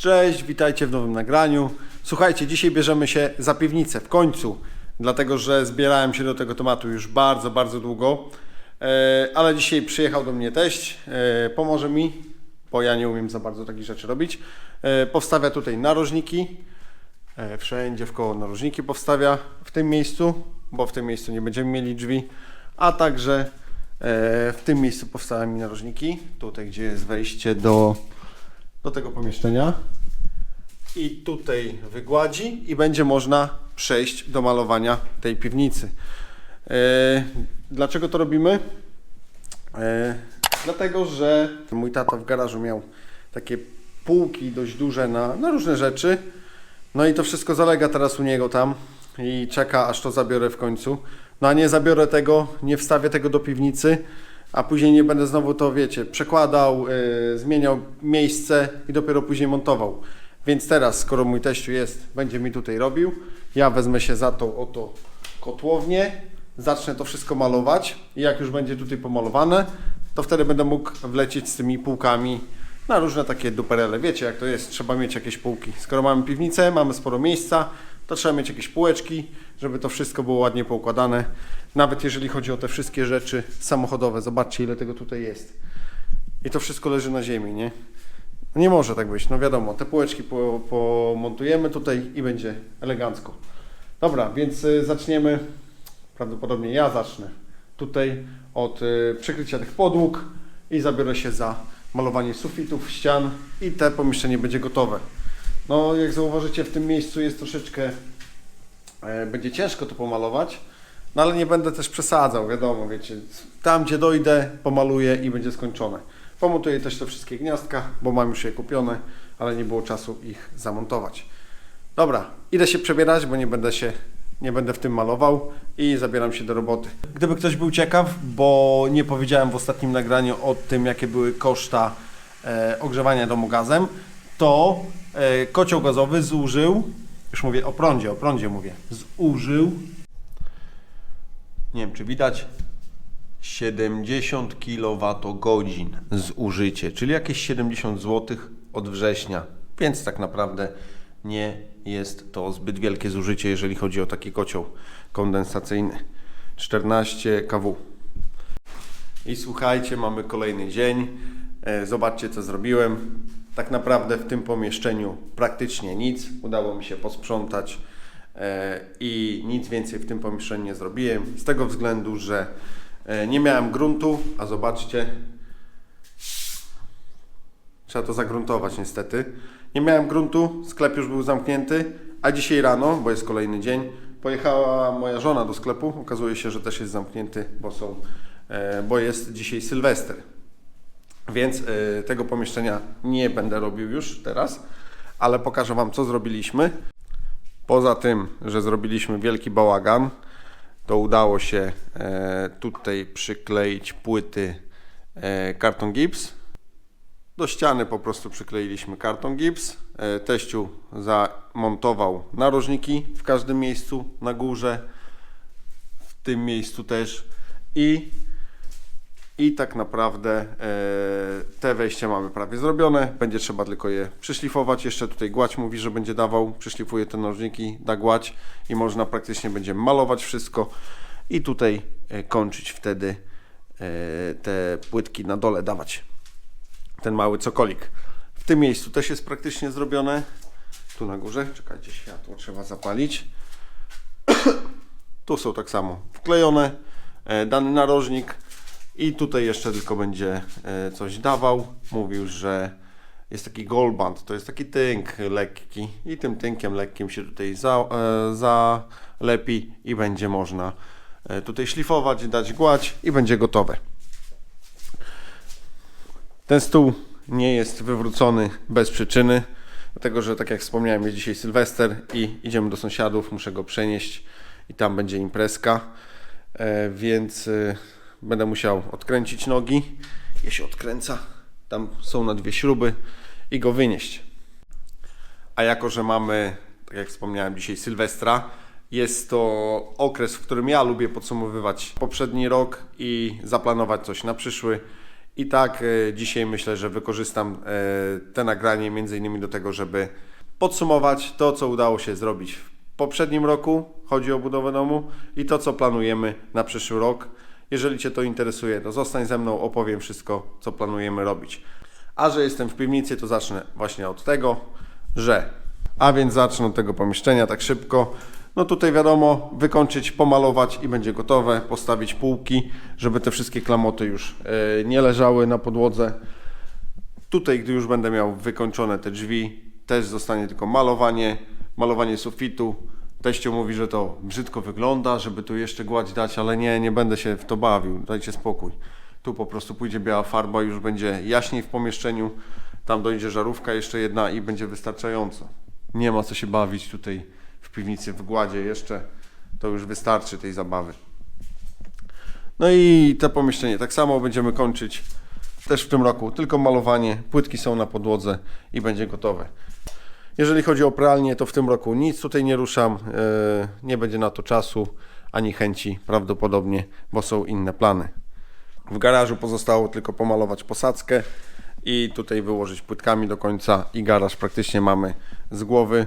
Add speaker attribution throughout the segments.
Speaker 1: Cześć, witajcie w nowym nagraniu. Słuchajcie, dzisiaj bierzemy się za piwnicę w końcu, dlatego że zbierałem się do tego tematu już bardzo, bardzo długo. E, ale dzisiaj przyjechał do mnie teść, e, pomoże mi, bo ja nie umiem za bardzo takich rzeczy robić. E, powstawia tutaj narożniki, wszędzie w koło narożniki powstawia w tym miejscu, bo w tym miejscu nie będziemy mieli drzwi, a także w tym miejscu powstały mi narożniki, tutaj gdzie jest wejście do, do tego pomieszczenia i tutaj wygładzi i będzie można przejść do malowania tej piwnicy. E, Dlaczego to robimy? E, Dlatego, że mój tata w garażu miał takie półki dość duże na, na różne rzeczy. No i to wszystko zalega teraz u niego tam i czeka, aż to zabiorę w końcu. No a nie zabiorę tego, nie wstawię tego do piwnicy, a później nie będę znowu to, wiecie, przekładał, yy, zmieniał miejsce i dopiero później montował. Więc teraz, skoro mój teściu jest, będzie mi tutaj robił, ja wezmę się za tą oto kotłownię, zacznę to wszystko malować i jak już będzie tutaj pomalowane, to wtedy będę mógł wlecieć z tymi półkami na różne takie duperele. Wiecie jak to jest, trzeba mieć jakieś półki. Skoro mamy piwnicę, mamy sporo miejsca, to trzeba mieć jakieś półeczki, żeby to wszystko było ładnie poukładane. Nawet jeżeli chodzi o te wszystkie rzeczy samochodowe. Zobaczcie ile tego tutaj jest. I to wszystko leży na ziemi, nie? Nie może tak być, no wiadomo, te półeczki po- pomontujemy tutaj i będzie elegancko. Dobra, więc y, zaczniemy, prawdopodobnie ja zacznę tutaj od y, przykrycia tych podłóg i zabiorę się za malowanie sufitów, ścian i te pomieszczenie będzie gotowe. No jak zauważycie w tym miejscu jest troszeczkę, e, będzie ciężko to pomalować, no ale nie będę też przesadzał, wiadomo, wiecie, tam gdzie dojdę pomaluję i będzie skończone. Pomontuję też te wszystkie gniazdka, bo mam już je kupione, ale nie było czasu ich zamontować. Dobra, idę się przebierać, bo nie będę się, nie będę w tym malował i zabieram się do roboty. Gdyby ktoś był ciekaw, bo nie powiedziałem w ostatnim nagraniu o tym, jakie były koszta e, ogrzewania domu gazem, to e, kocioł gazowy zużył, już mówię o prądzie, o prądzie mówię, zużył, nie wiem czy widać, 70 kWh zużycie, czyli jakieś 70 zł od września, więc tak naprawdę nie jest to zbyt wielkie zużycie, jeżeli chodzi o taki kocioł kondensacyjny. 14 kW. I słuchajcie, mamy kolejny dzień. E, Zobaczcie, co zrobiłem. Tak naprawdę w tym pomieszczeniu praktycznie nic. Udało mi się posprzątać e, i nic więcej w tym pomieszczeniu nie zrobiłem. Z tego względu, że e, nie miałem gruntu, a zobaczcie, Trzeba to zagruntować niestety. Nie miałem gruntu, sklep już był zamknięty, a dzisiaj rano, bo jest kolejny dzień, pojechała moja żona do sklepu. Okazuje się, że też jest zamknięty, bo, są, e, bo jest dzisiaj Sylwester. Więc e, tego pomieszczenia nie będę robił już teraz, ale pokażę Wam, co zrobiliśmy. Poza tym, że zrobiliśmy wielki bałagan, to udało się e, tutaj przykleić płyty e, karton gips. Do ściany po prostu przykleiliśmy karton gips. E, Teściu zamontował narożniki w każdym miejscu, na górze, w tym miejscu też i, i tak naprawdę e, te wejścia mamy prawie zrobione. Będzie trzeba tylko je przyszlifować. Jeszcze tutaj gładź mówi, że będzie dawał. Przyszlifuje te narożniki, da gładź i można praktycznie będzie malować wszystko i tutaj e, kończyć wtedy e, te płytki na dole dawać ten mały cokolik. W tym miejscu też jest praktycznie zrobione. Tu na górze, czekajcie, światło trzeba zapalić. tu są tak samo wklejone, dany narożnik i tutaj jeszcze tylko będzie e, coś dawał. Mówił, że jest taki goldband, to jest taki tynk lekki i tym tynkiem lekkim się tutaj za, e, zalepi i będzie można e, tutaj szlifować, dać gładź i będzie gotowe. Ten stół nie jest wywrócony bez przyczyny, dlatego że, tak jak wspomniałem, jest dzisiaj Sylwester i idziemy do sąsiadów, muszę go przenieść i tam będzie imprezka, więc będę musiał odkręcić nogi. Je się odkręca, tam są na dwie śruby i go wynieść. A jako, że mamy, tak jak wspomniałem, dzisiaj Sylwestra, jest to okres, w którym ja lubię podsumowywać poprzedni rok i zaplanować coś na przyszły. I tak e, dzisiaj myślę, że wykorzystam e, te nagranie między innymi do tego, żeby podsumować to, co udało się zrobić w poprzednim roku, chodzi o budowę domu i to, co planujemy na przyszły rok. Jeżeli Cię to interesuje, to zostań ze mną, opowiem wszystko, co planujemy robić. A że jestem w piwnicy, to zacznę właśnie od tego, że. A więc zacznę od tego pomieszczenia tak szybko. No tutaj wiadomo, wykończyć, pomalować i będzie gotowe. Postawić półki, żeby te wszystkie klamoty już e, nie leżały na podłodze. Tutaj, gdy już będę miał wykończone te drzwi, też zostanie tylko malowanie, malowanie sufitu. Teściu mówi, że to brzydko wygląda, żeby tu jeszcze gładź dać, ale nie, nie będę się w to bawił, dajcie spokój. Tu po prostu pójdzie biała farba, już będzie jaśniej w pomieszczeniu, tam dojdzie żarówka jeszcze jedna i będzie wystarczająco. Nie ma co się bawić tutaj w piwnicy w gładzie jeszcze, to już wystarczy tej zabawy. No i te pomieszczenie tak samo będziemy kończyć też w tym roku. Tylko malowanie, płytki są na podłodze i będzie gotowe. Jeżeli chodzi o pralnię, to w tym roku nic tutaj nie ruszam. e, Nie będzie na to czasu ani chęci prawdopodobnie, bo są inne plany. W garażu pozostało tylko pomalować posadzkę i tutaj wyłożyć płytkami do końca i garaż praktycznie mamy z głowy.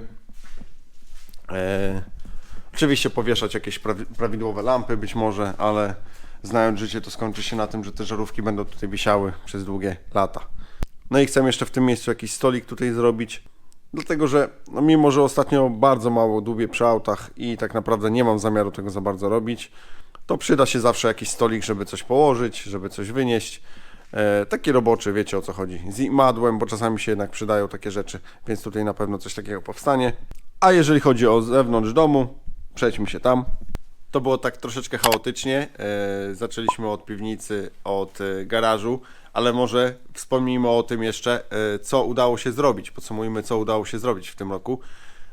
Speaker 1: E, Oczywiście powieszać jakieś prawi- prawidłowe lampy być może, ale znając życie to skończy się na tym, że te żarówki będą tutaj wisiały przez długie lata. No i chcę jeszcze w tym miejscu jakiś stolik tutaj zrobić, dlatego że no mimo, że ostatnio bardzo mało dłubię przy autach i tak naprawdę nie mam zamiaru tego za bardzo robić, to przyda się zawsze jakiś stolik, żeby coś położyć, żeby coś wynieść. E, taki roboczy, wiecie o co chodzi. Z imadłem, bo czasami się jednak przydają takie rzeczy, więc tutaj na pewno coś takiego powstanie. A jeżeli chodzi o zewnątrz domu, przejdźmy się tam. To było tak troszeczkę chaotycznie. E, zaczęliśmy od piwnicy, od e, garażu, ale może wspomnijmy o tym jeszcze, e, co udało się zrobić. Podsumujmy, co udało się zrobić w tym roku.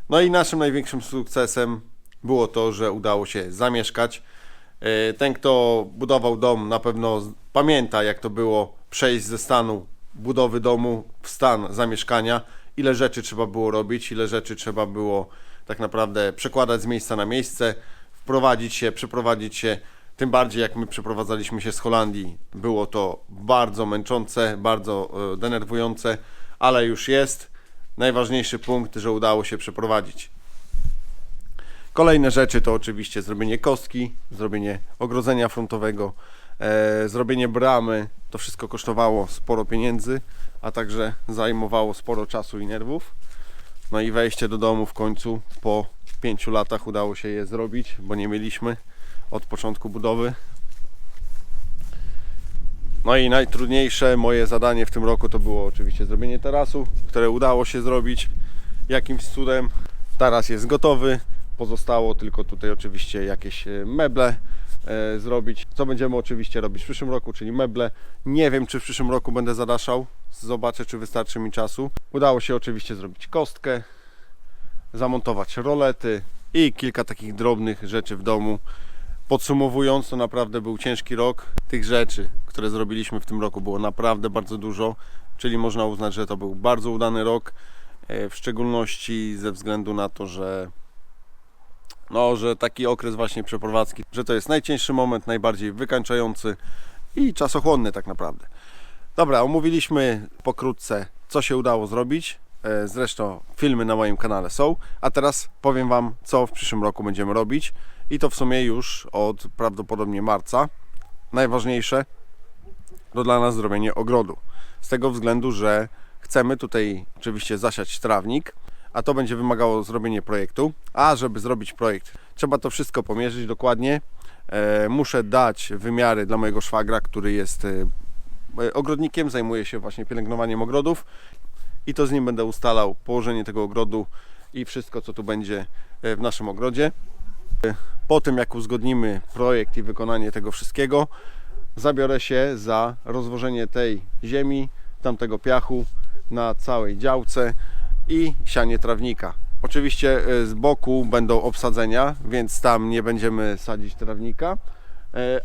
Speaker 1: No i naszym największym sukcesem było to, że udało się zamieszkać. E, Ten, kto budował dom, na pewno pamięta, jak to było przejść ze stanu budowy domu w stan zamieszkania. Ile rzeczy trzeba było robić, ile rzeczy trzeba było tak naprawdę przekładać z miejsca na miejsce, wprowadzić się, przeprowadzić się. Tym bardziej jak my przeprowadzaliśmy się z Holandii, było to bardzo męczące, bardzo e, denerwujące, ale już jest. Najważniejszy punkt, że udało się przeprowadzić. Kolejne rzeczy to oczywiście zrobienie kostki, zrobienie ogrodzenia frontowego, e, zrobienie bramy. To wszystko kosztowało sporo pieniędzy, a także zajmowało sporo czasu i nerwów. No i wejście do domu w końcu po pięciu latach udało się je zrobić, bo nie mieliśmy od początku budowy. No i najtrudniejsze moje zadanie w tym roku to było oczywiście zrobienie tarasu, które udało się zrobić jakimś cudem. Taras jest gotowy. Pozostało tylko tutaj oczywiście jakieś e, meble e, zrobić. Co będziemy oczywiście robić w przyszłym roku, czyli meble. Nie wiem, czy w przyszłym roku będę zadaszał. Zobaczę, czy wystarczy mi czasu. Udało się oczywiście zrobić kostkę, zamontować rolety i kilka takich drobnych rzeczy w domu. Podsumowując, to naprawdę był ciężki rok. Tych rzeczy, które zrobiliśmy w tym roku, było naprawdę bardzo dużo, czyli można uznać, że to był bardzo udany rok. e, W szczególności ze względu na to, że no, że taki okres właśnie przeprowadzki, że to jest najcięższy moment, najbardziej wykańczający i czasochłonny tak naprawdę. Dobra, omówiliśmy pokrótce, co się udało zrobić. E, Zresztą filmy na moim kanale są, a teraz powiem Wam, co w przyszłym roku będziemy robić. I to w sumie już od prawdopodobnie marca. Najważniejsze to dla nas zrobienie ogrodu. Z tego względu, że chcemy tutaj oczywiście zasiać trawnik, a to będzie wymagało zrobienia projektu. A żeby zrobić projekt, trzeba to wszystko pomierzyć dokładnie. E, muszę dać wymiary dla mojego szwagra, który jest e, ogrodnikiem, zajmuje się właśnie pielęgnowaniem ogrodów i to z nim będę ustalał położenie tego ogrodu i wszystko, co tu będzie e, w naszym ogrodzie. E, Po tym, jak uzgodnimy projekt i wykonanie tego wszystkiego, zabiorę się za rozwożenie tej ziemi, tamtego piachu na całej działce i sianie trawnika. Oczywiście e, z boku będą obsadzenia, więc tam nie będziemy sadzić trawnika,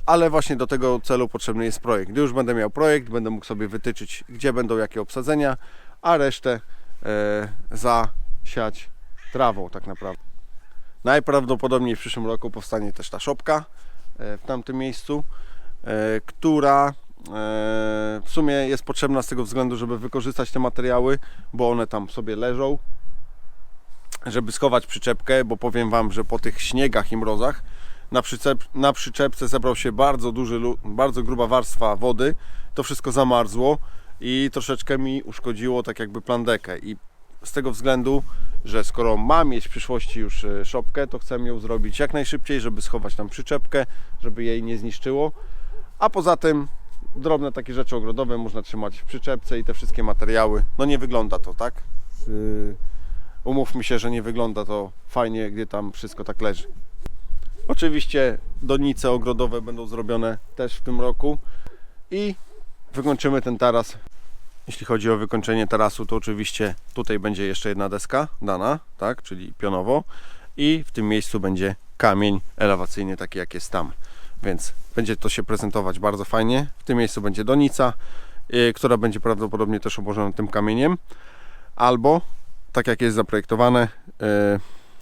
Speaker 1: ale właśnie do tego celu potrzebny jest projekt. Gdy już będę miał projekt, będę mógł sobie wytyczyć, gdzie będą jakie obsadzenia, a resztę e, zasiać trawą tak naprawdę. Najprawdopodobniej w przyszłym roku powstanie też ta szopka e, w tamtym miejscu, e, która w sumie jest potrzebna z tego względu, żeby wykorzystać te materiały, bo one tam sobie leżą, żeby schować przyczepkę, bo powiem Wam, że po tych śniegach i mrozach na, przyczep, na przyczepce zebrał się bardzo duży, bardzo gruba warstwa wody, to wszystko zamarzło i troszeczkę mi uszkodziło tak jakby plandekę i z tego względu, że skoro mam mieć w przyszłości już e, szopkę, to chcę ją zrobić jak najszybciej, żeby schować tam przyczepkę, żeby jej nie zniszczyło. A poza tym drobne takie rzeczy ogrodowe można trzymać w przyczepce i te wszystkie materiały. No nie wygląda to, tak? Yy, umówmy się, że nie wygląda to fajnie, gdy tam wszystko tak leży. Oczywiście donice ogrodowe będą zrobione też w tym roku i wykończymy ten taras jeśli chodzi o wykończenie tarasu, to oczywiście tutaj będzie jeszcze jedna deska dana, tak, czyli pionowo i w tym miejscu będzie kamień elewacyjny taki jak jest tam. Więc będzie to się prezentować bardzo fajnie. W tym miejscu będzie donica, yy, która będzie prawdopodobnie też obłożona tym kamieniem albo tak jak jest zaprojektowane yy,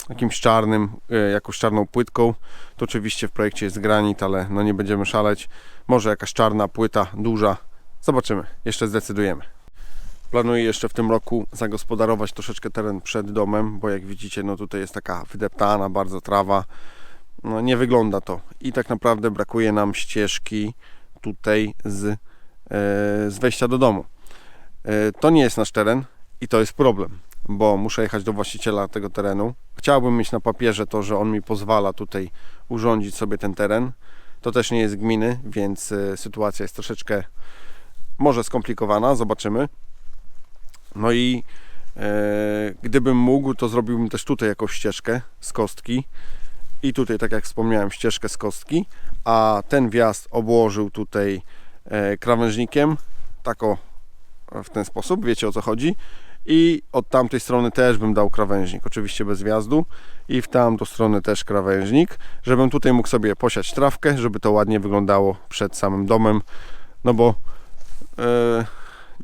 Speaker 1: jakimś czarnym, yy, jakąś czarną płytką. To oczywiście w projekcie jest granit, ale no nie będziemy szaleć. Może jakaś czarna płyta, duża, Zobaczymy, jeszcze zdecydujemy. Planuję jeszcze w tym roku zagospodarować troszeczkę teren przed domem, bo jak widzicie, no tutaj jest taka wydeptana bardzo trawa. No nie wygląda to i tak naprawdę brakuje nam ścieżki tutaj z, e, z wejścia do domu. E, to nie jest nasz teren i to jest problem, bo muszę jechać do właściciela tego terenu. Chciałbym mieć na papierze to, że on mi pozwala tutaj urządzić sobie ten teren. To też nie jest gminy, więc e, sytuacja jest troszeczkę może skomplikowana, zobaczymy. No i e, gdybym mógł, to zrobiłbym też tutaj jakąś ścieżkę z kostki. I tutaj, tak jak wspomniałem, ścieżkę z kostki, a ten wjazd obłożył tutaj e, krawężnikiem, tak o, w ten sposób, wiecie o co chodzi. I od tamtej strony też bym dał krawężnik, oczywiście bez wjazdu. I w tamtą stronę też krawężnik, żebym tutaj mógł sobie posiać trawkę, żeby to ładnie wyglądało przed samym domem. No bo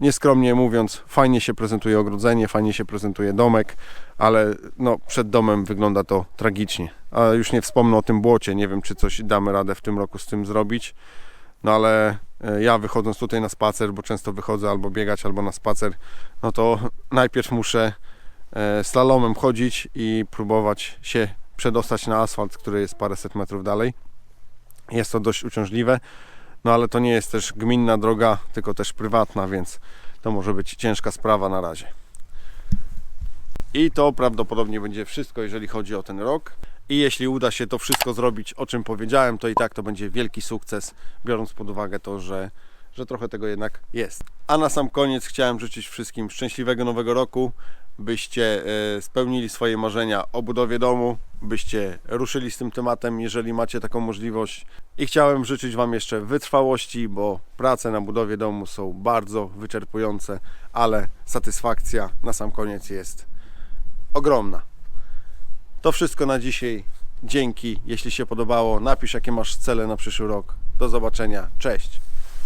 Speaker 1: nieskromnie mówiąc, fajnie się prezentuje ogrodzenie, fajnie się prezentuje domek, ale no, przed domem wygląda to tragicznie. A już nie wspomnę o tym błocie, nie wiem czy coś damy radę w tym roku z tym zrobić. No ale e, ja wychodząc tutaj na spacer, bo często wychodzę albo biegać, albo na spacer, no to najpierw muszę e, slalomem chodzić i próbować się przedostać na asfalt, który jest paręset metrów dalej. Jest to dość uciążliwe, no ale to nie jest też gminna droga, tylko też prywatna, więc to może być ciężka sprawa na razie. I to prawdopodobnie będzie wszystko, jeżeli chodzi o ten rok. I jeśli uda się to wszystko zrobić, o czym powiedziałem, to i tak to będzie wielki sukces, biorąc pod uwagę to, że, że trochę tego jednak jest. A na sam koniec chciałem życzyć wszystkim szczęśliwego nowego roku, byście e, spełnili swoje marzenia o budowie domu, byście ruszyli z tym tematem, jeżeli macie taką możliwość. I chciałem życzyć Wam jeszcze wytrwałości, bo prace na budowie domu są bardzo wyczerpujące, ale satysfakcja na sam koniec jest ogromna. To wszystko na dzisiaj. Dzięki. Jeśli się podobało, napisz jakie masz cele na przyszły rok. Do zobaczenia. Cześć.